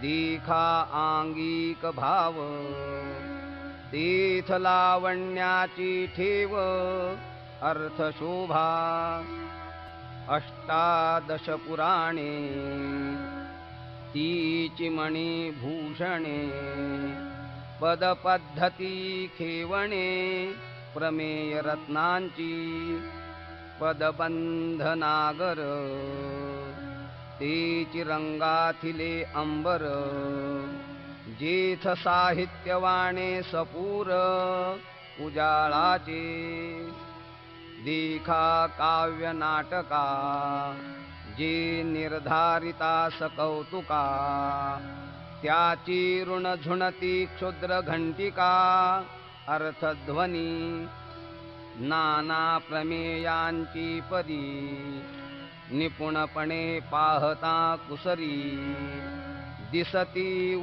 दीखा आंगिक भाव तीथ लावण्याची ठेव अर्थ शोभा अष्टादश पुराणे तीची मणी भूषणे पदपद्धती खेवणे प्रमेय रत्नांची पदबंध नागर तेची रंगाथिले अंबर जेथ साहित्यवाणे सपूर उजाळाचे देखा काव्य नाटका जे निर्धारिता सकौतुका त्याची ऋण झुणती क्षुद्र घंटिका अर्थध्वनी नाना प्रमेयांची पदी निपुणपणे पाहता कुसरी. दिसती